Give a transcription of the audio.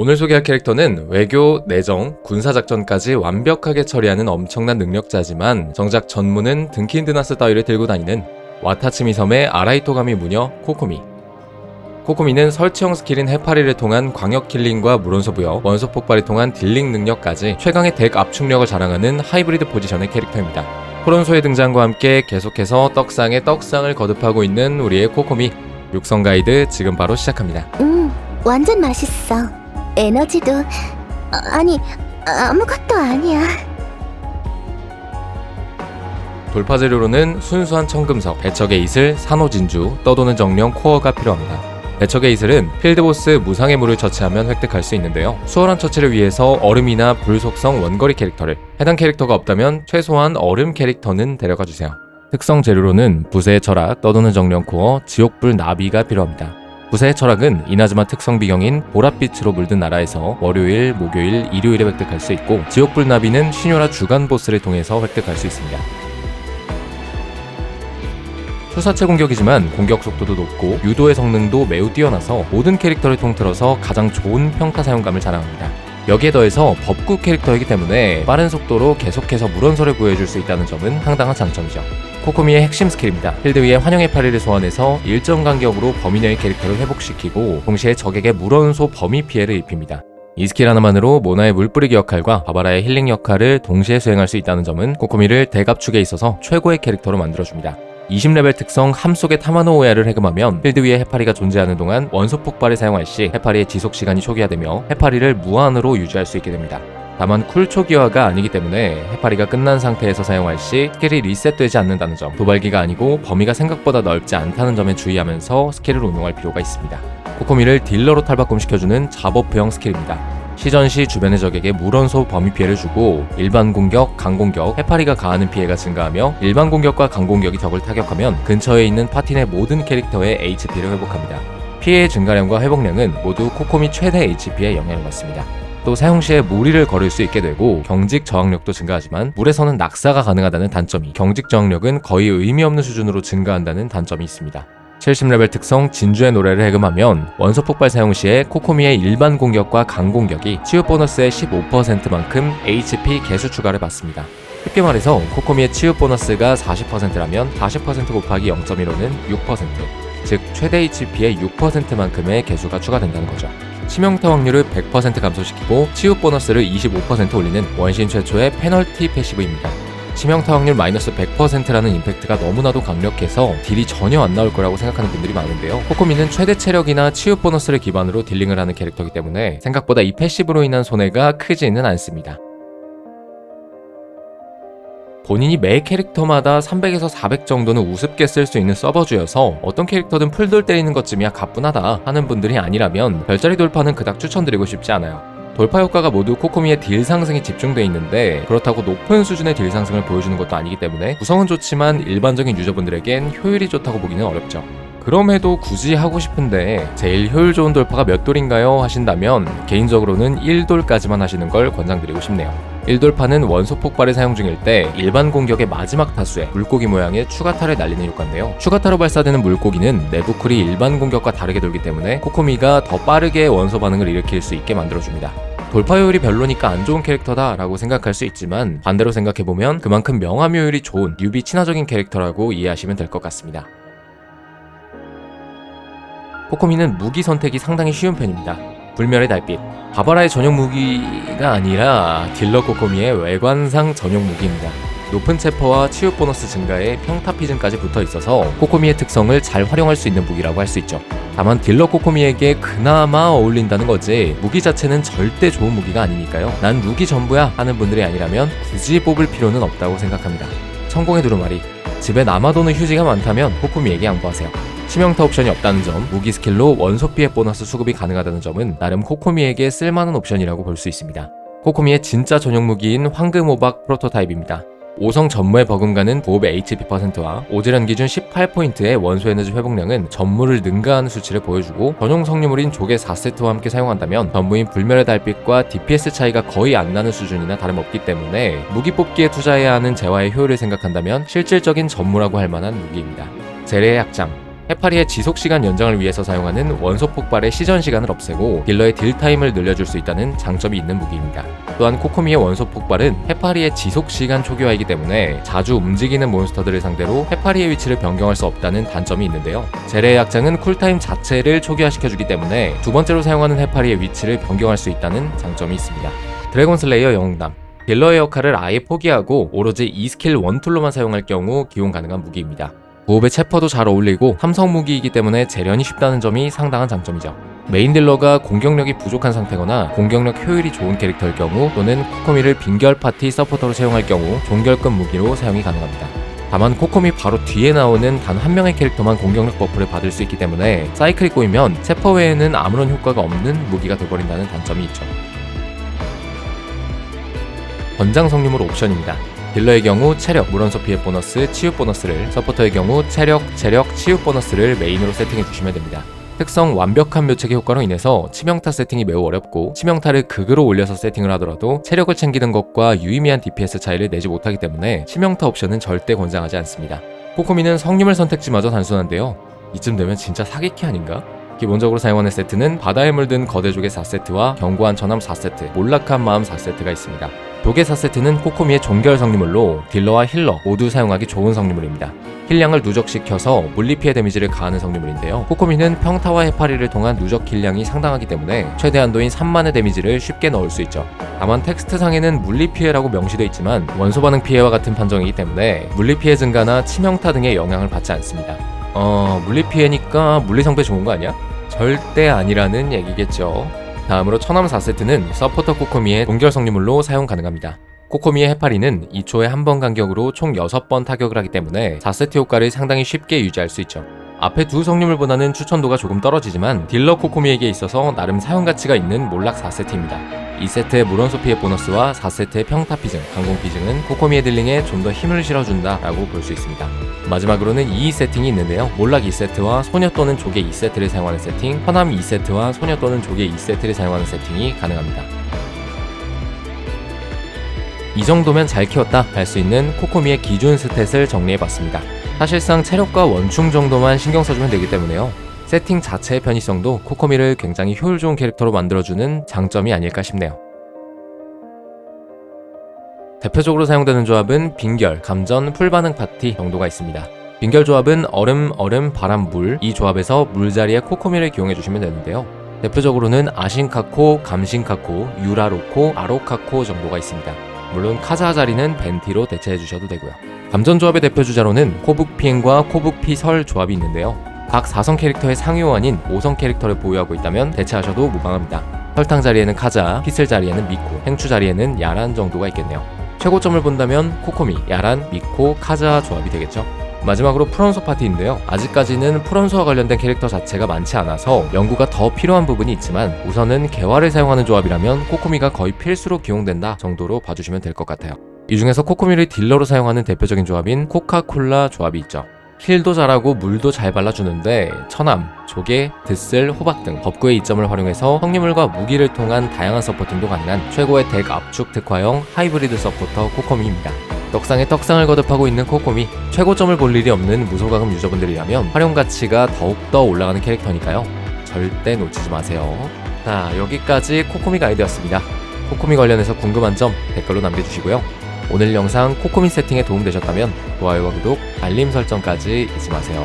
오늘 소개할 캐릭터는 외교, 내정, 군사작전까지 완벽하게 처리하는 엄청난 능력자지만 정작 전무는 등킨드나스 따위를 들고 다니는 와타츠미 섬의 아라이토가미 무녀 코코미. 코코미는 설치형 스킬인 해파리를 통한 광역 킬링과 물원소 부여, 원소 폭발을 통한 딜링 능력까지 최강의 덱 압축력을 자랑하는 하이브리드 포지션의 캐릭터입니다. 포론소의 등장과 함께 계속해서 떡상에 떡상을 거듭하고 있는 우리의 코코미. 육성 가이드 지금 바로 시작합니다. 음, 완전 맛있어. 에너지도 아, 아니 아무것도 아니야. 돌파 재료로는 순수한 청금석, 배척의 이슬, 산호진주, 떠도는 정령 코어가 필요합니다. 배척의 이슬은 필드보스 무상의 물을 처치하면 획득할 수 있는데요. 수월한 처치를 위해서 얼음이나 불 속성 원거리 캐릭터를, 해당 캐릭터가 없다면 최소한 얼음 캐릭터는 데려가 주세요. 특성 재료로는 부세의 철학, 떠도는 정령 코어, 지옥불 나비가 필요합니다. 부세의 철학은 이나즈마 특성 비경인 보랏빛으로 물든 나라에서 월요일, 목요일, 일요일에 획득할 수 있고 지옥불 나비는 시뇨라 주간 보스를 통해서 획득할 수 있습니다. 투사체 공격이지만 공격 속도도 높고 유도의 성능도 매우 뛰어나서 모든 캐릭터를 통틀어서 가장 좋은 평타 사용감을 자랑합니다. 여기에 더해서 법구 캐릭터이기 때문에 빠른 속도로 계속해서 물원소를 구해줄 수 있다는 점은 상당한 장점이죠. 코코미의 핵심 스킬입니다. 필드 위에 환영의 파리를 소환해서 일정 간격으로 범인의 캐릭터를 회복시키고 동시에 적에게 물원소 범위 피해를 입힙니다. 이 스킬 하나만으로 모나의 물뿌리기 역할과 바바라의 힐링 역할을 동시에 수행할 수 있다는 점은 코코미를 대갑축에 있어서 최고의 캐릭터로 만들어줍니다. 20레벨 특성 함속의 타마노 오야를 해금하면 필드 위에 해파리가 존재하는 동안 원소 폭발을 사용할 시 해파리의 지속 시간이 초기화되며 해파리를 무한으로 유지할 수 있게 됩니다. 다만 쿨 초기화가 아니기 때문에 해파리가 끝난 상태에서 사용할 시 스킬이 리셋되지 않는다는 점, 도발기가 아니고 범위가 생각보다 넓지 않다는 점에 주의하면서 스킬을 운용할 필요가 있습니다. 코코미를 딜러로 탈바꿈시켜주는 잡버프형 스킬입니다. 시전 시 주변의 적에게 물원소 범위 피해를 주고 일반 공격, 강공격, 해파리가 가하는 피해가 증가하며 일반 공격과 강공격이 적을 타격하면 근처에 있는 내 모든 캐릭터의 HP를 회복합니다. 피해의 증가량과 회복량은 모두 코코미 최대 HP에 영향을 받습니다. 또 사용 시에 무리를 걸을 수 있게 되고 경직 저항력도 증가하지만 물에서는 낙사가 가능하다는 단점이 경직 저항력은 거의 의미 없는 수준으로 증가한다는 단점이 있습니다. 70레벨 특성 진주의 노래를 해금하면 원소 폭발 사용 시에 코코미의 일반 공격과 강공격이 치유 보너스의 15%만큼 HP 개수 추가를 받습니다. 쉽게 말해서 코코미의 치유 보너스가 40%라면 40% 곱하기 0.15는 6%, 즉 최대 HP의 6%만큼의 개수가 추가된다는 거죠. 치명타 확률을 100% 감소시키고 치유 보너스를 25% 올리는 원신 최초의 페널티 패시브입니다. 치명타 확률 마이너스 100%라는 임팩트가 너무나도 강력해서 딜이 전혀 안 나올 거라고 생각하는 분들이 많은데요. 코코미는 최대 체력이나 치유 보너스를 기반으로 딜링을 하는 캐릭터이기 때문에 생각보다 이 패시브로 인한 손해가 크지는 않습니다. 본인이 매 캐릭터마다 300에서 400 정도는 우습게 쓸 수 있는 서버주여서 어떤 캐릭터든 풀돌 때리는 것쯤이야 가뿐하다 하는 분들이 아니라면 별자리 돌파는 그닥 추천드리고 싶지 않아요. 돌파 효과가 모두 코코미의 딜 상승에 집중돼 있는데 그렇다고 높은 수준의 딜 상승을 보여주는 것도 아니기 때문에 구성은 좋지만 일반적인 유저분들에겐 효율이 좋다고 보기는 어렵죠. 그럼에도 굳이 하고 싶은데 제일 효율 좋은 돌파가 몇 돌인가요? 하신다면 개인적으로는 1돌까지만 하시는 걸 권장드리고 싶네요. 1돌파는 원소 폭발을 사용 중일 때 일반 공격의 마지막 타수에 물고기 모양의 추가타를 날리는 효과인데요. 추가타로 발사되는 물고기는 내부 쿨이 일반 공격과 다르게 돌기 때문에 코코미가 더 빠르게 원소 반응을 일으킬 수 있게 만들어줍니다. 돌파효율이 별로니까 안 좋은 캐릭터다 라고 생각할 수 있지만 반대로 생각해보면 그만큼 명암효율이 좋은 뉴비 친화적인 캐릭터라고 이해하시면 될 것 같습니다. 코코미는 무기 선택이 상당히 쉬운 편입니다. 불멸의 달빛. 바바라의 전용 무기가 아니라 딜러 코코미의 외관상 전용 무기입니다. 높은 체퍼와 치유 보너스 증가에 평타 피즌까지 붙어 있어서 코코미의 특성을 잘 활용할 수 있는 무기라고 할 수 있죠. 다만 딜러 코코미에게 그나마 어울린다는 거지 무기 자체는 절대 좋은 무기가 아니니까요. 난 무기 전부야 하는 분들이 아니라면 굳이 뽑을 필요는 없다고 생각합니다. 성공의 두루마리. 집에 남아도는 휴지가 많다면 코코미에게 양보하세요. 치명타 옵션이 없다는 점, 무기 스킬로 원소 피해 보너스 수급이 가능하다는 점은 나름 코코미에게 쓸만한 옵션이라고 볼 수 있습니다. 코코미의 진짜 전용 무기인 황금 호박 프로토타입입니다. 5성 전무의 버금가는 보호의 HP 퍼센트와 오지련 기준 18포인트의 원소 에너지 회복량은 전무를 능가하는 수치를 보여주고 전용 성유물인 조개 4세트와 함께 사용한다면 전무인 불멸의 달빛과 DPS 차이가 거의 안 나는 수준이나 다름없기 때문에 무기 뽑기에 투자해야 하는 재화의 효율을 생각한다면 실질적인 전무라고 할 만한 무기입니다. 재래의 약장 해파리의 지속시간 연장을 위해서 사용하는 원소 폭발의 시전 시간을 없애고 딜러의 딜 타임을 늘려줄 수 있다는 장점이 있는 무기입니다. 또한 코코미의 원소 폭발은 해파리의 지속 시간 초기화이기 때문에 자주 움직이는 몬스터들을 상대로 해파리의 위치를 변경할 수 없다는 단점이 있는데요. 제레의 약장은 쿨타임 자체를 초기화시켜주기 때문에 두 번째로 사용하는 해파리의 위치를 변경할 수 있다는 장점이 있습니다. 드래곤 슬레이어 영웅담 딜러의 역할을 아예 포기하고 오로지 2스킬 원툴로만 사용할 경우 기용 가능한 무기입니다. 보호의 체퍼도 잘 어울리고 삼성 무기이기 때문에 재련이 쉽다는 점이 상당한 장점이죠. 메인 딜러가 공격력이 부족한 상태거나 공격력 효율이 좋은 캐릭터일 경우 또는 코코미를 빈결 파티 서포터로 사용할 경우 종결급 무기로 사용이 가능합니다. 다만 코코미 바로 뒤에 나오는 단 한 명의 캐릭터만 공격력 버프를 받을 수 있기 때문에 사이클이 꼬이면 체퍼 외에는 아무런 효과가 없는 무기가 돼버린다는 단점이 있죠. 권장 성님으로 옵션입니다. 딜러의 경우 체력, 무런소 피해 보너스, 치유 보너스를, 서포터의 경우 체력, 체력, 치유 보너스를 메인으로 세팅해 주시면 됩니다. 특성 완벽한 묘책의 효과로 인해서 치명타 세팅이 매우 어렵고 치명타를 극으로 올려서 세팅을 하더라도 체력을 챙기는 것과 유의미한 DPS 차이를 내지 못하기 때문에 치명타 옵션은 절대 권장하지 않습니다. 코코미는 성님을 선택지마저 단순한데요. 이쯤 되면 진짜 사기캐 아닌가? 기본적으로 사용하는 세트는 바다에 물든 거대족의 4세트와 견고한 천함 4세트, 몰락한 마음 4세트가 있습니다. 독의 4세트는 코코미의 종결 성리물로 딜러와 힐러 모두 사용하기 좋은 성리물입니다. 힐량을 누적시켜서 물리 피해 데미지를 가하는 성리물인데요. 코코미는 평타와 해파리를 통한 누적 힐량이 상당하기 때문에 최대 한도인 3만의 데미지를 쉽게 넣을 수 있죠. 다만 텍스트상에는 물리 피해라고 명시되어 있지만 원소 반응 피해와 같은 판정이기 때문에 물리 피해 증가나 치명타 등의 영향을 받지 않습니다. 어, 물리 피해니까 물리 성배 좋은 거 아니야? 절대 아니라는 얘기겠죠. 다음으로 천암 4세트는 서포터 코코미의 동결 성리물로 사용 가능합니다. 코코미의 해파리는 2초에 한 번 간격으로 총 6번 타격을 하기 때문에 4세트 효과를 상당히 쉽게 유지할 수 있죠. 앞에 두 성리물보다는 추천도가 조금 떨어지지만 딜러 코코미에게 있어서 나름 사용 가치가 있는 몰락 4세트입니다. 2세트의 무런소 피해 보너스와 4세트의 평타 피증, 강공 피증은 코코미의 딜링에 좀 더 힘을 실어준다 라고 볼 수 있습니다. 마지막으로는 2 세팅이 있는데요. 몰락 2세트와 소녀 또는 조개 2세트를 사용하는 세팅, 현암 2세트와 소녀 또는 조개 2세트를 사용하는 세팅이 가능합니다. 이 정도면 잘 키웠다 할 수 있는 코코미의 기준 스탯을 정리해봤습니다. 사실상 체력과 원충 정도만 신경 써주면 되기 때문에요. 세팅 자체의 편의성도 코코미를 굉장히 효율 좋은 캐릭터로 만들어주는 장점이 아닐까 싶네요. 대표적으로 사용되는 조합은 빙결, 감전, 풀반응 파티 정도가 있습니다. 빙결 조합은 얼음, 얼음, 바람, 물 이 조합에서 물 자리에 코코미를 기용해 주시면 되는데요. 대표적으로는 아신카코, 감신카코, 유라로코, 아로카코 정도가 있습니다. 물론 카자 자리는 벤티로 대체해 주셔도 되고요. 감전 조합의 대표 주자로는 코북 피행과 코북 피설 조합이 있는데요. 각 4성 캐릭터의 상위호환인 5성 캐릭터를 보유하고 있다면 대체하셔도 무방합니다. 설탕 자리에는 카자, 피슬 자리에는 미코, 행추 자리에는 야란 정도가 있겠네요. 최고점을 본다면 코코미, 야란, 미코, 카자 조합이 되겠죠. 마지막으로 프론소 파티인데요. 아직까지는 프론소와 관련된 캐릭터 자체가 많지 않아서 연구가 더 필요한 부분이 있지만 우선은 개화를 사용하는 조합이라면 코코미가 거의 필수로 기용된다 정도로 봐주시면 될 것 같아요. 이 중에서 코코미를 딜러로 사용하는 대표적인 조합인 코카콜라 조합이 있죠. 힐도 잘하고 물도 잘 발라주는데 천암, 조개, 드슬, 호박 등 법구의 이점을 활용해서 성리물과 무기를 통한 다양한 서포팅도 가능한 최고의 덱 압축 특화형 하이브리드 서포터 코코미입니다. 떡상에 떡상을 거듭하고 있는 코코미 최고점을 볼 일이 없는 무소가금 유저분들이라면 활용 가치가 더욱더 올라가는 캐릭터니까요. 절대 놓치지 마세요. 자 여기까지 코코미 가이드였습니다. 코코미 관련해서 궁금한 점 댓글로 남겨주시고요. 오늘 영상 코코미 세팅에 도움되셨다면 좋아요와 구독, 알림 설정까지 잊지 마세요.